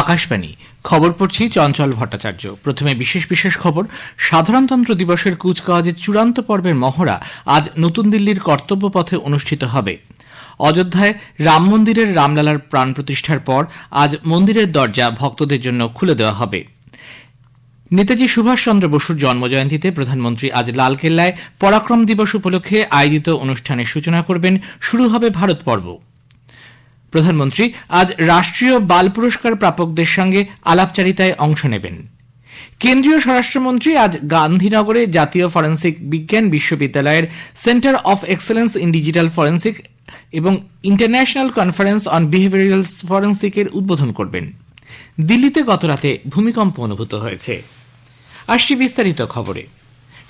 আকাশবাণী। খবর পড়ছি চঞ্চল ভট্টাচার্য। প্রথমে বিশেষ বিশেষ খবর, সাধারণতন্ত্র দিবসের কুচকাওয়াজের চূড়ান্ত পর্বের মহড়া আজ নতুন দিল্লির কর্তব্য পথে অনুষ্ঠিত হবে। অযোধ্যায় রাম মন্দিরের রামলালার প্রাণ প্রতিষ্ঠার পর আজ মন্দিরের দরজা ভক্তদের জন্য খুলে দেওয়া হবে। নেতাজি সুভাষচন্দ্র বসুর জন্মজয়ন্তীতে প্রধানমন্ত্রী আজ লালকেল্লায় পরাক্রম দিবস উপলক্ষে আয়োজিত অনুষ্ঠানের সূচনা করবেন। শুরু হবে ভারত পর্ব। প্রধানমন্ত্রী আজ রাষ্ট্রীয় বাল পুরস্কার প্রাপকদের সঙ্গে আলাপচারিতায় অংশ নেবেন। কেন্দ্রীয় স্বরাষ্ট্রমন্ত্রী আজ গান্ধীনগরে জাতীয় ফরেন্সিক বিজ্ঞান বিশ্ববিদ্যালয়ের centre of excellence in digital forensic এবং ইন্টারন্যাশনাল কনফারেন্স অন বিহেভিয়ারাল ফরেন্সিকের উদ্বোধন করবেন। দিল্লিতে গতরাতে ভূমিকম্প অনুভূত হয়েছে। আসছি বিস্তারিত খবরে।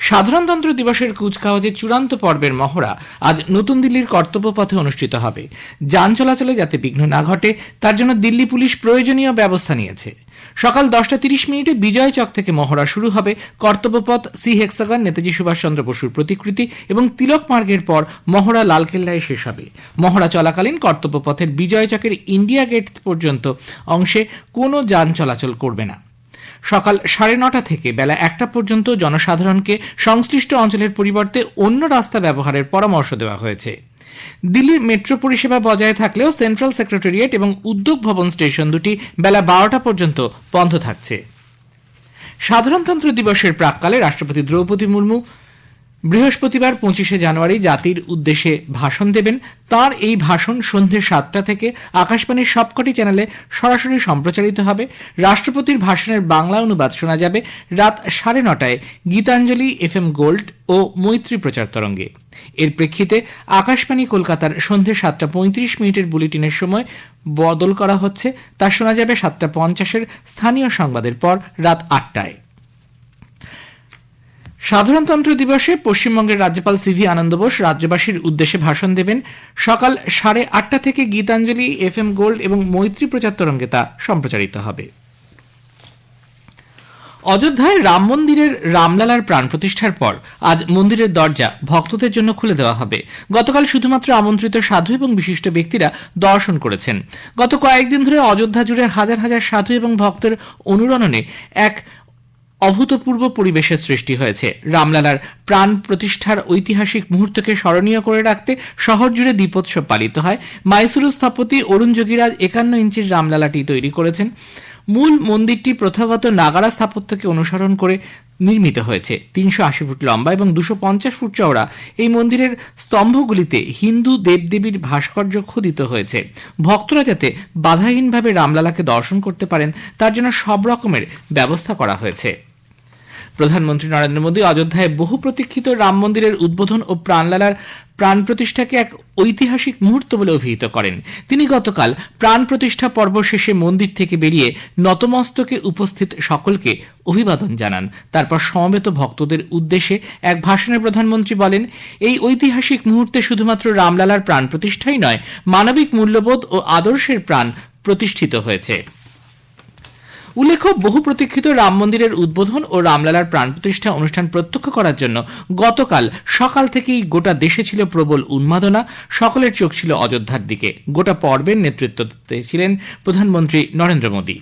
সাধারণতন্ত্র দিবসের কুচকাওয়াজের চূড়ান্ত পর্বের মহড়া আজ নতুন দিল্লির কর্তব্য পথে অনুষ্ঠিত হবে। যান চলাচলে যাতে বিঘ্ন না ঘটে, তার জন্য দিল্লি পুলিশ প্রয়োজনীয় ব্যবস্থা নিয়েছে। সকাল দশটা তিরিশ মিনিটে বিজয় চক থেকে মহড়া শুরু হবে। কর্তব্যপথ সি হেক্সাগন, নেতাজি সুভাষচন্দ্র বসুর প্রতিকৃতি এবং তিলক মার্গের পর মহড়া লালকেল্লায় শেষ হবে। মহড়া চলাকালীন কর্তব্যপথের বিজয় চকের ইন্ডিয়া গেট পর্যন্ত অংশে কোনো যান চলাচল করবে না। সকাল সাড়ে নটা থেকে বেলা একটা পর্যন্ত জনসাধারণকে সংশ্লিষ্ট অঞ্চলের পরিবর্তে অন্য রাস্তা ব্যবহারের পরামর্শ দেওয়া হয়েছে। দিল্লির মেট্রো পরিষেবা বজায় থাকলেও সেন্ট্রাল সেক্রেটারিয়েট এবং উদ্যোগ ভবন স্টেশন দুটি বেলা বারোটা পর্যন্ত বন্ধ থাকছে। সাধারণতন্ত্র দিবসের প্রাককালে রাষ্ট্রপতি দ্রৌপদী মুর্মু বৃহস্পতিবার পঁচিশে জানুয়ারি জাতির উদ্দেশ্যে ভাষণ দেবেন। তার এই ভাষণ সন্ধে সাতটা থেকে আকাশবাণীর সবকটি চ্যানেলে সরাসরি সম্প্রচারিত হবে। রাষ্ট্রপতির ভাষণের বাংলা অনুবাদ শোনা যাবে রাত সাড়ে নটায় গীতাঞ্জলি এফ এম গোল্ড ও মৈত্রী প্রচার তরঙ্গে। এর প্রেক্ষিতে আকাশবাণী কলকাতার সন্ধে সাতটা পঁয়ত্রিশ মিনিটের বুলেটিনের সময় বদল করা হচ্ছে। তা শোনা যাবে সাতটা পঞ্চাশের স্থানীয় সংবাদের পর রাত আটটায়। সাধারণতন্ত্র দিবসে পশ্চিমবঙ্গের রাজ্যপাল সিভি আনন্দ বোস রাজ্যবাসীর উদ্দেশ্যে ভাষণ দেবেন সকাল সাড়ে আটটা থেকে গীতাঞ্জলি এফ এম গোল্ড এবং মৈত্রী প্রচার তরঙ্গে তা সম্প্রচারিত হবে। অযোধ্যায় রাম মন্দিরের রামলালার প্রাণ প্রতিষ্ঠার পর আজ মন্দিরের দরজা ভক্তদের জন্য খুলে দেওয়া হবে। গতকাল শুধুমাত্র আমন্ত্রিত সাধু এবং বিশিষ্ট ব্যক্তিরা দর্শন করেছেন। গত কয়েকদিন ধরে অযোধ্যা জুড়ে হাজার হাজার সাধু এবং ভক্তের অনুরণনে এক অভূতপূর্ব পরিবেশের সৃষ্টি হয়েছে। রামলালার প্রাণ প্রতিষ্ঠার ঐতিহাসিক মুহূর্তকে স্মরণীয় করে রাখতে শহর জুড়ে দীপোৎসব পালিত হয়। মাইসুরু স্থপতি অরুণ যোগীরাজ একান্ন ইঞ্চির রামলালাটি তৈরি করেছেন। মূল মন্দিরটি প্রথাগত নাগারা স্থাপত্যকে অনুসরণ করে নির্মিত হয়েছে। তিনশো আশি ফুট লম্বা এবং দুশো পঞ্চাশ ফুট চওড়া। এই মন্দিরের স্তম্ভগুলিতে হিন্দু দেবদেবীর ভাস্কর্য খোদিত হয়েছে। ভক্তরা যাতে বাধাহীনভাবে রামলালাকে দর্শন করতে পারেন, তার জন্য সব রকমের ব্যবস্থা করা হয়েছে। প্রধানমন্ত্রী নরেন্দ্র মোদী অযোধ্যায় বহু প্রতীক্ষিত রাম মন্দিরের উদ্বোধন ও প্রাণলালার প্রাণ প্রতিষ্ঠাকে এক ঐতিহাসিক মুহূর্ত বলে অভিহিত করেন। তিনি গতকাল প্রাণ প্রতিষ্ঠা পর্ব শেষে মন্দির থেকে বেরিয়ে নতমস্তকে উপস্থিত সকলকে অভিবাদন জানান। তারপর সমবেত ভক্তদের উদ্দেশ্যে এক ভাষণে প্রধানমন্ত্রী বলেন, এই ঐতিহাসিক মুহূর্তে শুধুমাত্র রামলালার প্রাণ প্রতিষ্ঠাই নয়, মানবিক মূল্যবোধ ও আদর্শের প্রাণ প্রতিষ্ঠিত হয়েছে। উল্লেখ্য, বহু প্রতীক্ষিত রাম মন্দিরের উদ্বোধন ও রামলালার প্রাণ প্রতিষ্ঠা অনুষ্ঠান প্রত্যক্ষ করার জন্য গতকাল সকাল থেকেই গোটা দেশে ছিল প্রবল উন্মাদনা, সকলের চোখ ছিল অযোধ্যার দিকে। গোটা পর্বের নেতৃত্ব ছিলেন প্রধানমন্ত্রী নরেন্দ্র মোদী।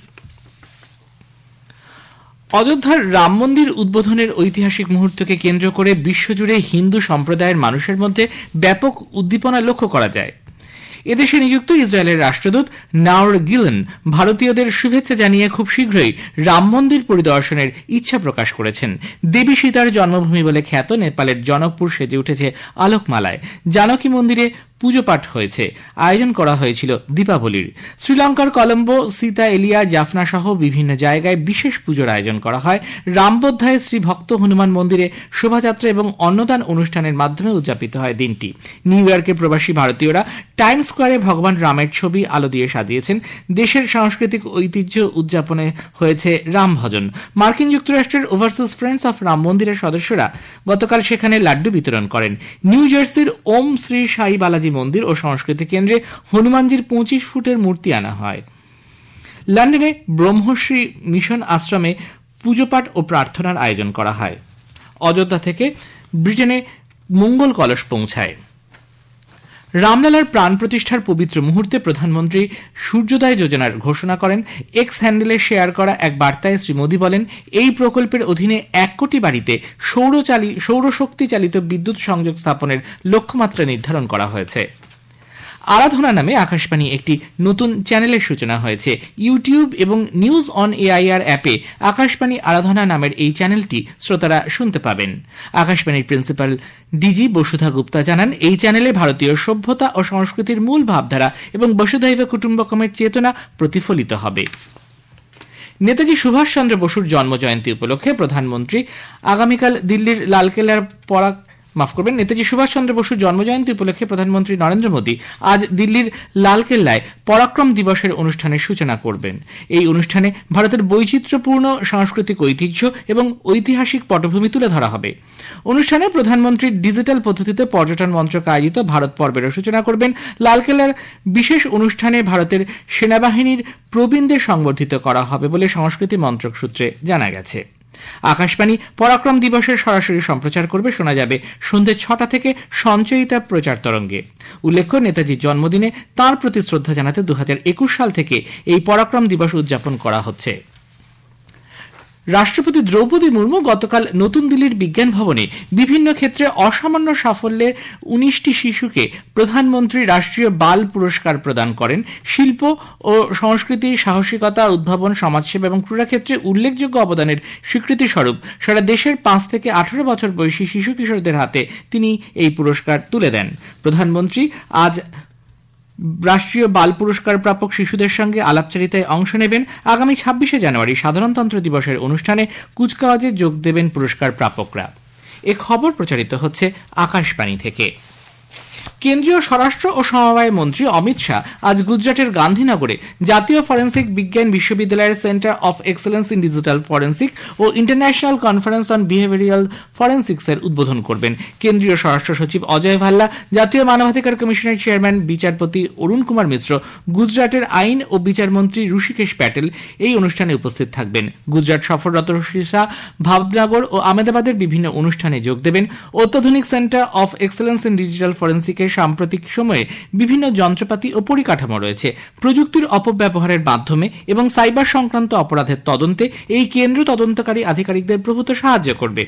অযোধ্যার রাম মন্দির উদ্বোধনের ঐতিহাসিক মুহূর্তকে কেন্দ্র করে বিশ্বজুড়ে হিন্দু সম্প্রদায়ের মানুষের মধ্যে ব্যাপক উদ্দীপনা লক্ষ্য করা যায়। এদেশে নিযুক্ত ইসরায়েলের রাষ্ট্রদূত নাওর গিলেন ভারতীয়দের শুভেচ্ছা জানিয়ে খুব শীঘ্রই রাম মন্দির পরিদর্শনের ইচ্ছা প্রকাশ করেছেন। দেবী সীতার জন্মভূমি বলে খ্যাত নেপালের জনকপুর সেজে উঠেছে আলোকমালায়। জানকী মন্দিরে পুজো পাঠ হয়েছে। আয়োজন করা হয়েছিল দীপাবলির। শ্রীলঙ্কার কলম্বো, সীতা, এলিয়া, জাফনা সহ বিভিন্ন জায়গায় বিশেষ পুজোর আয়োজন করা হয়। রামবোধ্যায় শ্রী ভক্ত হনুমান মন্দিরে শোভাযাত্রা এবং অন্নদান অনুষ্ঠানের মাধ্যমে উদযাপিত হয় দিনটি। নিউ ইয়র্কে প্রবাসী ভারতীয়রা টাইম স্কোয়ারে ভগবান রামের ছবি, আলো দিয়ে সাজিয়েছেন। দেশের সাংস্কৃতিক ঐতিহ্য উদযাপনে হয়েছে রাম ভজন। মার্কিন যুক্তরাষ্ট্রের ওভারসিজ ফ্রেন্ডস অফ রাম মন্দিরের সদস্যরা গতকাল সেখানে লাড্ডু বিতরণ করেন। নিউ জার্সির ওম শ্রী সাই বালাজি মন্দির ও সংস্কৃতি কেন্দ্রে হনুমানজির পঁচিশ ফুটের মূর্তি আনা হয়। লন্ডনে ব্রহ্মশ্রী মিশন আশ্রমে পুজোপাঠ ও প্রার্থনার আয়োজন করা হয়। অযোধ্যা থেকে ব্রিটেনে মঙ্গল কলস পৌঁছায়। রামলালার প্রাণ প্রতিষ্ঠার পবিত্র মুহূর্তে প্রধানমন্ত্রী সূর্যোদয় যোজনার ঘোষণা করেন। এক্স হ্যান্ডেলে শেয়ার করা এক বার্তায় শ্রী মোদী বলেন, এই প্রকল্পের অধীনে এক কোটি বাড়িতে সৌরচালী সৌরশক্তি চালিত বিদ্যুৎ সংযোগ স্থাপনের লক্ষ্যমাত্রা নির্ধারণ করা হয়েছে। আরাধনা নামে আকাশবাণী একটি নতুন চ্যানেলের সূচনা হয়েছে। ইউটিউব এবং নিউজ অন এআইআর অ্যাপে আকাশবাণী আরাধনা নামের এই চ্যানেলটি শ্রোতারা শুনতে পাবেন। আকাশবাণীর প্রিন্সিপাল ডিজি বসুধা গুপ্তা জানান, এই চ্যানেলে ভারতীয় সভ্যতা ও সংস্কৃতির মূল ভাবধারা এবং বসুধৈব কুটুম্বকমের চেতনা প্রতিফলিত হবে। নেতাজি সুভাষচন্দ্র বসুর জন্মজয়ন্তী উপলক্ষে প্রধানমন্ত্রী আগামীকাল দিল্লির লালকেল্লার পরাগ মাফ করবেন, নেতাজি সুভাষচন্দ্র বসুর জন্মজয়ন্তী উপলক্ষে প্রধানমন্ত্রী নরেন্দ্র মোদী আজ দিল্লির লালকেল্লায় পরাক্রম দিবসের অনুষ্ঠানের সূচনা করবেন। এই অনুষ্ঠানে ভারতের বৈচিত্র্যপূর্ণ সাংস্কৃতিক ঐতিহ্য এবং ঐতিহাসিক পটভূমি তুলে ধরা হবে। অনুষ্ঠানে প্রধানমন্ত্রী ডিজিটাল পদ্ধতিতে পর্যটন মন্ত্রক আয়োজিত ভারত পর্বের সূচনা করবেন। লালকেল্লার বিশেষ অনুষ্ঠানে ভারতের সেনাবাহিনীর প্রবীণদের সংবর্ধিত করা হবে বলে সংস্কৃতি মন্ত্রক সূত্রে জানা গেছে। আকাশবাণী পরাক্রম দিবসের সরাসরি সম্প্রচার করবে, শোনা যাবে সন্ধ্যে ছটা থেকে সঞ্চয়িতা প্রচার তরঙ্গে। উল্লেখ্য নেতাজির জন্মদিনে তার প্রতি শ্রদ্ধা জানাতে দু হাজার একুশ সাল থেকে এই পরাক্রম দিবস উদযাপন করা হচ্ছে। রাষ্ট্রপতি দ্রৌপদী মুর্মু গতকাল নতুন দিল্লির বিজ্ঞান ভবনে বিভিন্ন ক্ষেত্রে অসামান্য সাফল্যের উনিশটি শিশুকে প্রধানমন্ত্রী রাষ্ট্রীয় বাল পুরস্কার প্রদান করেন। শিল্প ও সংস্কৃতি, সাহসিকতা, উদ্ভাবন, সমাজসেবা এবং ক্রীড়াক্ষেত্রে উল্লেখযোগ্য অবদানের স্বীকৃতি স্বরূপ সারা দেশের পাঁচ থেকে আঠারো বছর বয়সী শিশু কিশোরদের হাতে তিনি এই পুরস্কার তুলে দেন। প্রধানমন্ত্রী আজ রাষ্ট্রীয় বাল পুরস্কার প্রাপক শিশুদের সঙ্গে আলাপচারিতায় অংশ নেবেন। আগামী ছাব্বিশে জানুয়ারি সাধারণতন্ত্র দিবসের অনুষ্ঠানে কুচকাওয়াজে যোগ দেবেন পুরস্কার প্রাপকরা। এ খবর প্রচারিত হচ্ছে আকাশবাণী থেকে। কেন্দ্রীয় স্বরাষ্ট্র ও সমবায় মন্ত্রী অমিত শাহ আজ গুজরাটের গান্ধীনগরে জাতীয় ফরেন্সিক বিজ্ঞান বিশ্ববিদ্যালয়ের centre of excellence in digital forensic O international conference on behavioural ফরেন্সিক্সের উদ্বোধন করবেন। কেন্দ্রীয় স্বরাষ্ট্র সচিব অজয় ভাল্লা, জাতীয় মানবাধিকার কমিশনের চেয়ারম্যান বিচারপতি অরুণ কুমার মিশ্র, গুজরাটের আইন ও বিচারমন্ত্রী ঋষিকেশ প্যাটেল এই অনুষ্ঠানে উপস্থিত থাকবেন। গুজরাট সফররত শাহ ভাবনগর ও আমেদাবাদের বিভিন্ন অনুষ্ঠানে যোগ দেবেন। অত্যাধুনিক centre of excellence in digital ফরেন্সিকের সাম্প্রতিক সময়ে বিভিন্ন যন্ত্রপাতি ও পরিকাঠামো রয়েছে। প্রযুক্তির অপব্যবহারের মাধ্যমে এবং সাইবার সংক্রান্ত অপরাধের তদন্তে এই কেন্দ্র তদন্তকারী আধিকারিকদের প্রভূত সাহায্য করবে।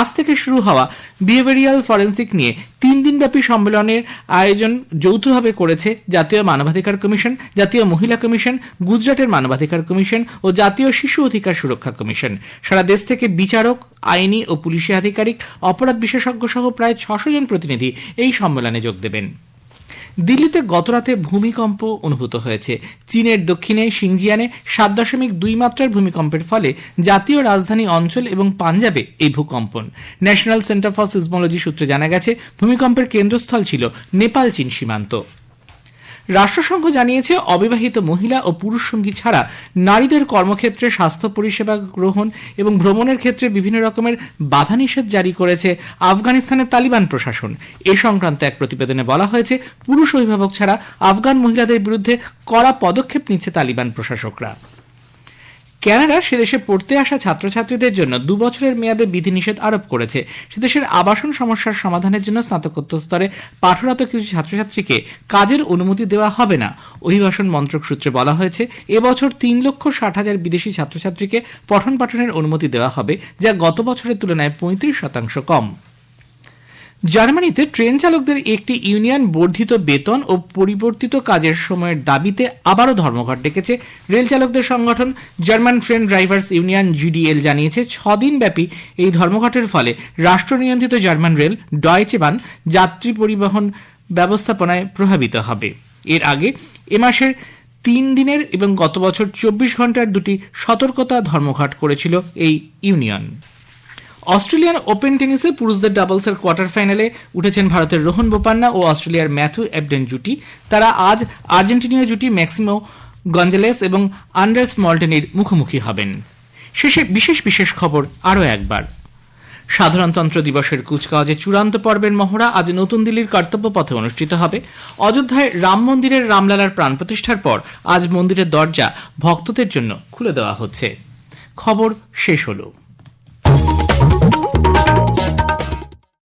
আজ থেকে শুরু হওয়া বিহেভিয়ারিয়াল ফরেন্সিক নিয়ে তিন দিনব্যাপী সম্মেলনের আয়োজন যৌথভাবে করেছে জাতীয় মানবাধিকার কমিশন, জাতীয় মহিলা কমিশন, গুজরাটের মানবাধিকার কমিশন ও জাতীয় শিশু অধিকার সুরক্ষা কমিশন। সারা দেশ থেকে বিচারক, আইনি ও পুলিশি আধিকারিক, অপরাধ বিশেষজ্ঞ সহ প্রায় ছশো জন প্রতিনিধি এই সম্মেলনে যোগ দেবেন। দিল্লিতে গতরাতে ভূমিকম্প অনুভূত হয়েছে। চীনের দক্ষিণে সিংজিয়ানে সাত দশমিক দুই মাত্রার ভূমিকম্পের ফলে জাতীয় রাজধানী অঞ্চল এবং পাঞ্জাবে এই ভূকম্পন। ন্যাশনাল সেন্টার ফর সিসমোলজি সূত্রে জানা গেছে, ভূমিকম্পের কেন্দ্রস্থল ছিল নেপাল চীন সীমান্ত। রাষ্ট্রসংঘ জানিয়েছে, অবিবাহিত মহিলা ও পুরুষ সঙ্গী ছাড়া নারীদের কর্মক্ষেত্রে স্বাস্থ্য পরিষেবা গ্রহণ এবং ভ্রমণের ক্ষেত্রে বিভিন্ন রকমের বাধা নিষেধ জারি করেছে আফগানিস্তানের তালিবান প্রশাসন। এ সংক্রান্ত এক প্রতিবেদনে বলা হয়েছে, পুরুষ অভিভাবক ছাড়া আফগান মহিলাদের বিরুদ্ধে কড়া পদক্ষেপ নিচ্ছে তালিবান প্রশাসকরা। ক্যানাডা সেদেশে পড়তে আসা ছাত্রছাত্রীদের জন্য দু বছরের মেয়াদে বিধিনিষেধ আরোপ করেছে। সেদেশের আবাসন সমস্যার সমাধানের জন্য স্নাতকোত্তর স্তরে পাঠরত কিছু ছাত্রছাত্রীকে কাজের অনুমতি দেওয়া হবে না। অভিবাসন মন্ত্রক সূত্রে বলা হয়েছে এবছর তিন লক্ষ ষাট হাজার বিদেশি ছাত্রছাত্রীকে পঠন পাঠনের অনুমতি দেওয়া হবে, যা গত বছরের তুলনায় পঁয়ত্রিশ শতাংশ কম। জার্মানিতে ট্রেন চালকদের একটি ইউনিয়ন বর্ধিত বেতন ও পরিবর্তিত কাজের সময়ের দাবিতে আবারও ধর্মঘট ডেকেছে রেল চালকদের সংগঠন। German train drivers union GDL জানিয়েছে, ছদিন ব্যাপী এই ধর্মঘটের ফলে রাষ্ট্র নিয়ন্ত্রিত জার্মান রেল ডয়চে বান যাত্রী পরিবহন ব্যবস্থাপনায় প্রভাবিত হবে। এর আগে এ মাসের তিন দিনের এবং গত বছর চব্বিশ ঘণ্টার দুটি সতর্কতা ধর্মঘট করেছিল এই ইউনিয়ন। অস্ট্রেলিয়ান ওপেন টেনিসে পুরুষদের ডাবলসের কোয়ার্টার ফাইনালে উঠেছেন ভারতের রোহন বোপান্না ও অস্ট্রেলিয়ার ম্যাথু এবডেন জুটি তারা আজ আর্জেন্টিনীয় জুটি ম্যাক্সিমো গঞ্জেলেস এবং আন্ডার্স মল্টেনির মুখোমুখি হবেন। শেষে বিশেষ বিশেষ খবর আরও একবার। সাধারণতন্ত্র দিবসের কুচকাওয়াজে চূড়ান্ত পর্বের মহড়া আজ নতুন দিল্লির কর্তব্য পথে অনুষ্ঠিত হবে। অযোধ্যায় রাম মন্দিরের রামলালার প্রাণ প্রতিষ্ঠার পর আজ মন্দিরের দরজা ভক্তদের জন্য খুলে দেওয়া হচ্ছে। খবর শেষ হলো।